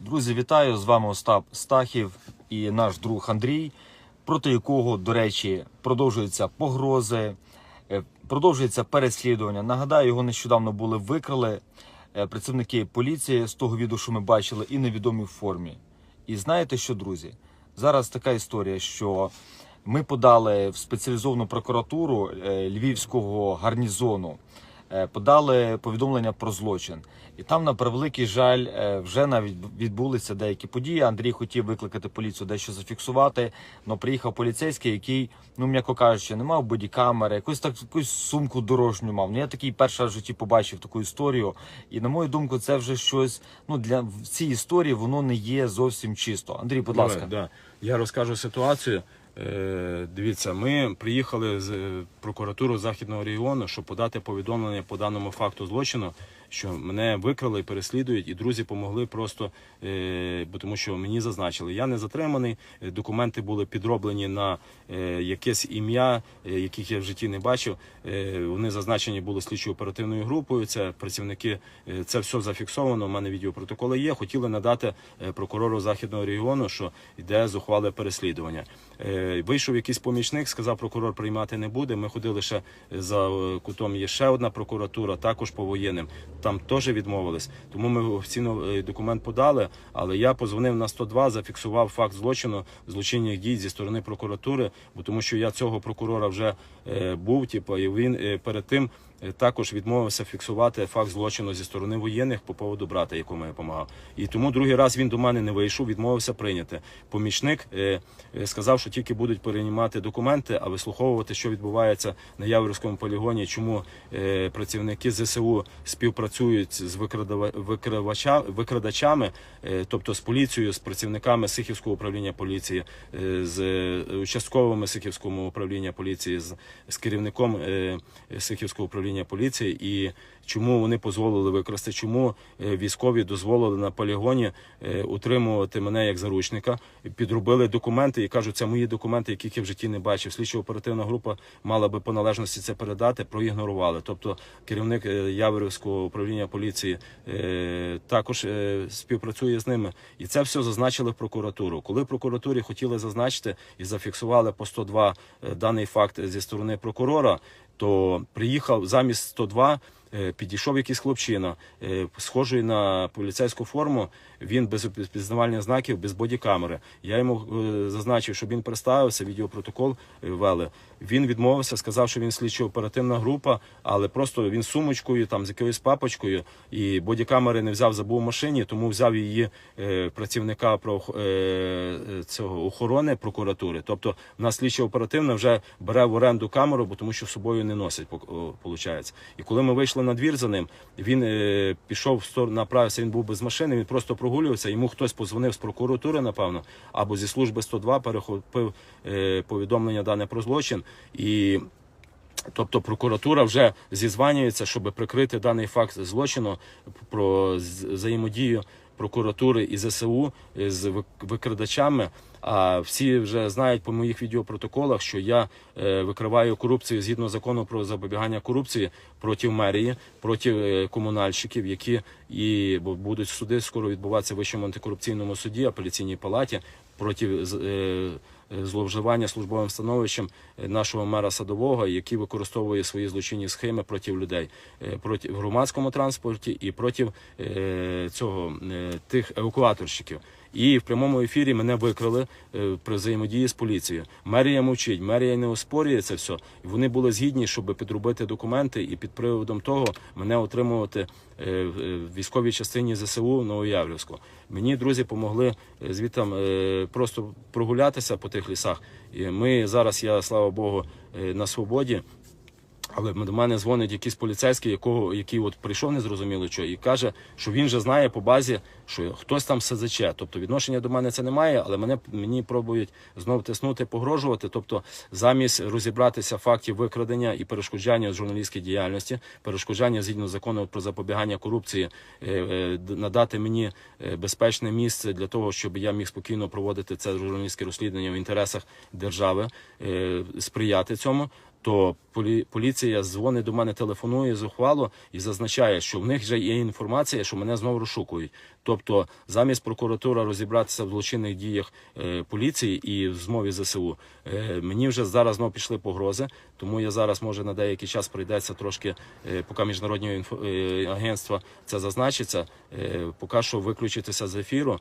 Друзі, вітаю! З вами Остап Стахів і наш друг Андрій, проти якого, до речі, продовжуються погрози, е, продовжується переслідування. Нагадаю, його нещодавно були викрали е, працівники поліції з того відео, що ми бачили, і невідомі в формі. І знаєте що, друзі? Зараз така історія, що ми подали в спеціалізовану прокуратуру е, Львівського гарнізону. Е, Подали повідомлення про злочин, і там, на превеликий жаль, е, вже навіть відбулися деякі події. Андрій хотів викликати поліцію, дещо зафіксувати. але приїхав поліцейський, який, ну м'яко кажучи, не мав бодікамери, якусь так якусь сумку дорожню мав. Ну я такий перший раз в житті побачив таку історію. І на мою думку, це вже щось. Ну для в цій історії воно не є зовсім чисто. Андрій, будь Давай, ласка. да. Я розкажу ситуацію. Е, дивіться, ми приїхали з прокуратуру прокуратури Західного регіону, щоб подати повідомлення по даному факту злочину, що мене викрали переслідують, і друзі допомогли просто, е, бо тому що мені зазначили. Я не затриманий, е, документи були підроблені на е, якесь ім'я, яких я в житті не бачив. Вони зазначені були слідчо оперативною групою. Це працівники, це все зафіксовано. У мене відеопротоколи є. Хотіли надати прокурору західного регіону, що йде зухвале переслідування. Е, Вийшов якийсь помічник, сказав, прокурор приймати не буде. Ми ходили ще за кутом. Є ще одна прокуратура, також по воєнним. Там теж відмовились. Тому ми офіційно е, документ подали. Але я позвонив на 102, зафіксував факт злочину, злочинних дій зі сторони прокуратури, бо тому що я цього прокурора вже е, був. Типу, і він е, перед тим. Е, Також відмовився фіксувати факт злочину зі сторони воєнних по поводу брата, якому я допомагав. І тому другий раз він до мене не вийшов, відмовився прийняти. Помічник е, е, сказав, що тільки будуть переймати документи, а вислуховувати, що відбувається на Яворівському полігоні, чому працівники ЗСУ співпрацюють з викрадачами, тобто з поліцією, з працівниками Сихівського управління поліції, з участковими Сихівського управління поліції, з, керівником Сихівського управління поліції і чому вони дозволили викрасти, чому е, військові дозволили на полігоні е, утримувати мене як заручника, підробили документи і кажуть, це мої документи, яких я в житті не бачив. Слідчо оперативна група мала би по належності це передати, проігнорували. Тобто керівник е, Яворівського управління поліції також співпрацює з ними, і це все зазначили в прокуратуру. Коли в прокуратурі хотіли зазначити і зафіксували по 102 е, даний факт зі сторони прокурора, то приїхав замість 102 е, Підійшов якийсь хлопчина, е, схожий на поліцейську форму. Він без пізнавальних знаків, без бодікамери. Я йому е, зазначив, щоб він представився, відеопротокол е, вели. Він відмовився, сказав, що він слідчо-оперативна група, але просто він сумочкою, там з якоюсь папочкою, і бодікамери не взяв, забув в машині, тому взяв її е, працівника про е, цього охорони прокуратури. Тобто, в нас слідчо-оперативна вже бере в оренду камеру, бо тому що собою не носить, виходить. І коли ми вийшли на двір за ним, він е, пішов в сторону, направився, він був без машини, він просто прогулювався. Йому хтось позвонив з прокуратури, напевно, або зі служби 102 перехопив е, повідомлення дане про злочин. І Тобто прокуратура вже зізванюється, щоб прикрити даний факт злочину про взаємодію прокуратури і ЗСУ з викрадачами. А всі вже знають по моїх відеопротоколах, що я е, викриваю корупцію згідно закону про запобігання корупції проти мерії, проти е, комунальщиків, які і будуть суди скоро відбуватися в вищому антикорупційному суді, апеляційній палаті проти е, е, зловживання службовим становищем е, нашого мера садового, який використовує свої злочинні схеми проти людей, е, проти в громадському транспорті і проти е, цього е, тих евакуаторщиків. І в прямому ефірі мене викрили е, при взаємодії з поліцією. Мерія мовчить, мерія не оспорює це все. Вони були згідні, щоб підробити документи і під приводом того мене отримувати е, в е, військовій частині ЗСУ Новояврівську. Мені друзі допомогли звідтам е, просто прогулятися по тих лісах. Ми зараз, я слава Богу, на свободі. Але до мене дзвонить якийсь поліцейський, якого який от прийшов незрозуміло що, і каже, що він вже знає по базі, що хтось там СЗЧ. Тобто відношення до мене це немає, але мене мені пробують знов тиснути, погрожувати. Тобто, замість розібратися фактів викрадення і перешкоджання журналістській діяльності, перешкоджання згідно закону про запобігання корупції, е, е, надати мені е, безпечне місце для того, щоб я міг спокійно проводити це журналістське розслідування в інтересах держави, сприяти цьому. То полі- поліція дзвонить до мене, телефонує зухвало і зазначає, що в них вже є інформація, що мене знову розшукують. Тобто, замість прокуратура розібратися в злочинних діях е, поліції і в змові ЗСУ, е, мені вже зараз знову пішли погрози. Тому я зараз може на деякий час прийдеться трошки, е, поки міжнародні інфо- агентства це зазначиться. Поки що виключитися з ефіру.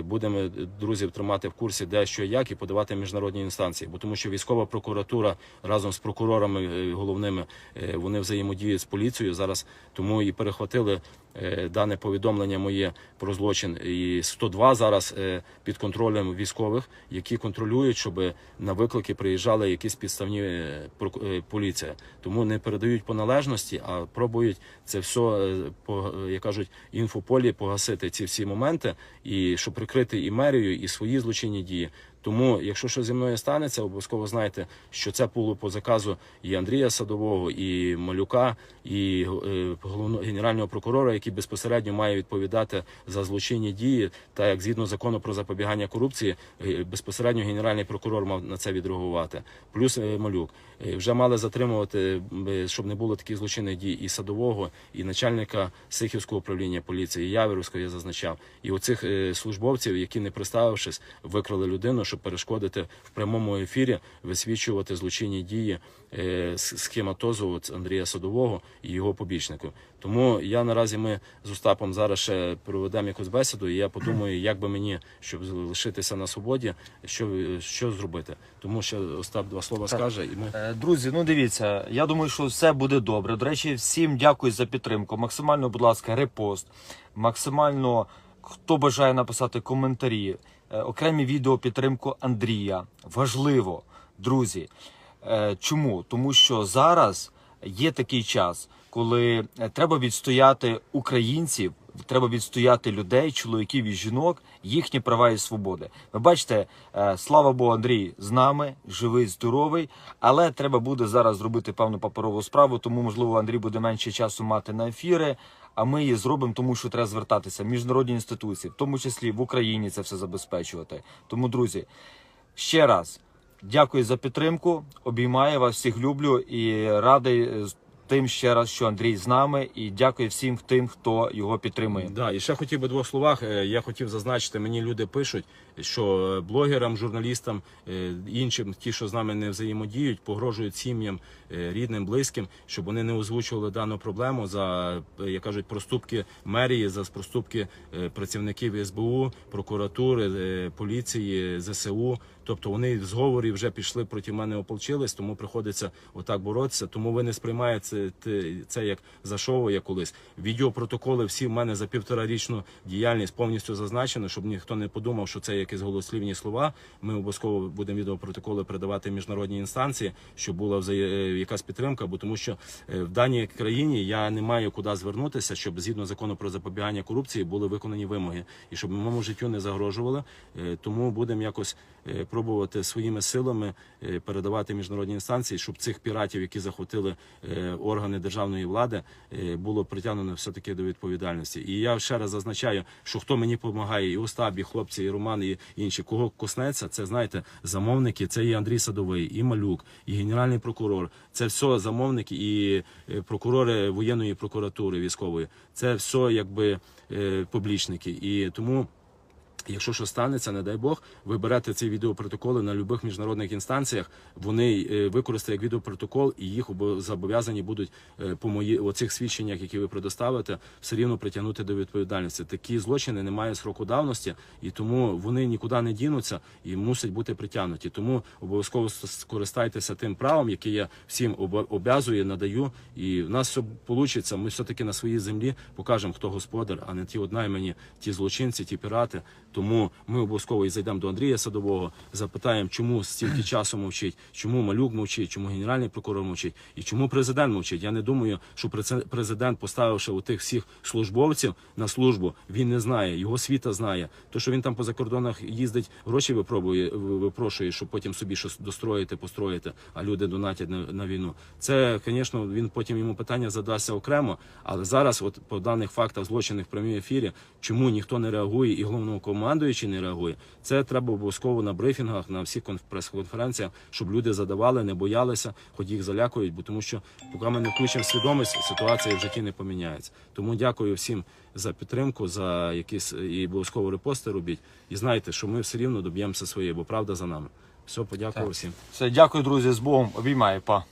Будемо друзів тримати в курсі, де що як, і подавати міжнародні інстанції. Бо тому, що військова прокуратура разом з прокурорами головними вони взаємодіють з поліцією зараз. Тому і перехватили дане повідомлення моє про злочин. І 102 зараз е, під контролем військових, які контролюють, щоб на виклики приїжджали якісь підставні е, е, поліція. Тому не передають по належності, а пробують це все е, е, як кажуть інфополі погасити ці всі моменти, і щоб прикрити і мерію, і свої злочинні дії. Тому, якщо щось зі мною станеться, обов'язково знайте, що це було по заказу і Андрія Садового, і Малюка, і е, головного генерального прокурора, який безпосередньо має відповідати за злочинні дії, та як згідно закону про запобігання корупції, е, безпосередньо генеральний прокурор мав на це відреагувати. Плюс е, Малюк. Вже мали затримувати, щоб не було таких злочинних дій, і садового, і начальника Сихівського управління поліції, і Яверівського я зазначав, і оцих службовців, які не представившись, викрали людину, щоб перешкодити в прямому ефірі висвічувати злочинні дії е, схематозу Андрія Садового і його побічнику. Тому я наразі ми з Остапом зараз ще проведемо якусь бесіду, і я подумаю, як би мені, щоб залишитися на свободі, що, що зробити. Тому що Остап два слова скаже, і ми. Е, Друзі, ну дивіться, я думаю, що все буде добре. До речі, всім дякую за підтримку. Максимально, будь ласка, репост. Максимально, хто бажає написати коментарі, окремі відео підтримку Андрія. Важливо, друзі. Е, Чому? Тому що зараз є такий час, коли е, треба відстояти українців, треба відстояти людей, чоловіків і жінок, їхні права і свободи. Ви бачите, е, слава Богу, Андрій з нами, живий, здоровий, але треба буде зараз зробити певну паперову справу, тому можливо Андрій буде менше часу мати на ефіри. А ми її зробимо, тому що треба звертатися в міжнародні інституції, в тому числі в Україні це все забезпечувати. Тому, друзі, ще раз дякую за підтримку. Обіймаю вас, всіх люблю і радий е, тим ще раз, що Андрій з нами. І дякую всім тим, хто його підтримує. Да, і ще хотів би двох словах. е, Я хотів зазначити, мені люди пишуть, що е, блогерам, журналістам, е, іншим, ті, що з нами не взаємодіють, погрожують сім'ям, е, рідним, близьким, щоб вони не озвучували дану проблему за як кажуть, проступки мерії, за проступки працівників СБУ, прокуратури, поліції, ЗСУ. Тобто вони в зговорі вже пішли проти мене, ополчились, тому приходиться отак боротися. Тому ви не сприймаєте це, як за шоу, як колись. Відеопротоколи всі в мене за півторарічну діяльність повністю зазначено, щоб ніхто не подумав, що це якісь голослівні слова. Ми обов'язково будемо відеопротоколи передавати міжнародні інстанції, щоб була е, якась підтримка. Бо тому, що е, в даній країні я не маю куди звернутися, щоб згідно закону про запобігання корупції були виконані вимоги, і щоб моєму життю не загрожували. Е, Тому будемо якось пробувати своїми силами передавати міжнародні інстанції, щоб цих піратів, які захватили е, органи державної влади, було притягнено все таки до відповідальності. І я ще раз зазначаю, що хто мені допомагає, і Остап, і хлопці, і Роман, і інші, кого коснеться, це знаєте, замовники. Це і Андрій Садовий, і Малюк, і генеральний прокурор. Це все замовники і е, прокурори воєнної прокуратури військової. Це все якби е, публічники. І тому. Якщо що станеться, не дай Бог, ви берете ці відеопротоколи на будь-яких міжнародних інстанціях. Вони е, використають як відеопротокол, і їх обо- зобов'язані будуть е, по мої оцих свідченнях, які ви предоставите, все рівно притягнути до відповідальності. Такі злочини не мають сроку давності, і тому вони нікуди не дінуться і мусять бути притягнуті. Тому обов'язково скористайтеся тим правом, яке я всім обо- обязую, надаю. І в нас все вийде. Ми все таки на своїй землі покажемо, хто господар, а не ті однаймені, ті злочинці, ті пірати. Тому ми обов'язково і зайдемо до Андрія Садового, запитаємо, чому стільки часу мовчить, чому малюк мовчить, чому генеральний прокурор мовчить і чому президент мовчить. Я не думаю, що президент, поставивши у тих всіх службовців на службу, він не знає, його світа знає. То, що він там по закордонах їздить, гроші випробує, випрошує, щоб потім собі щось достроїти, построїти, а люди донатять на, на війну. Це, звісно, він потім йому питання задасться окремо. Але зараз, от по даних фактах злочинних в прямій ефірі, чому ніхто не реагує, і головного командуючий не реагує, це треба обов'язково на брифінгах, на всіх конф- прес-конференціях, щоб люди задавали, не боялися, хоч їх залякують, бо тому що поки ми не включимо свідомість, ситуація в житті не поміняється. Тому дякую всім за підтримку, за якісь і обов'язково репости робіть. І знайте, що ми все рівно доб'ємося своєї, бо правда за нами. Все, подякував Так. всім. Все, дякую, друзі, з Богом. Обіймаю, па.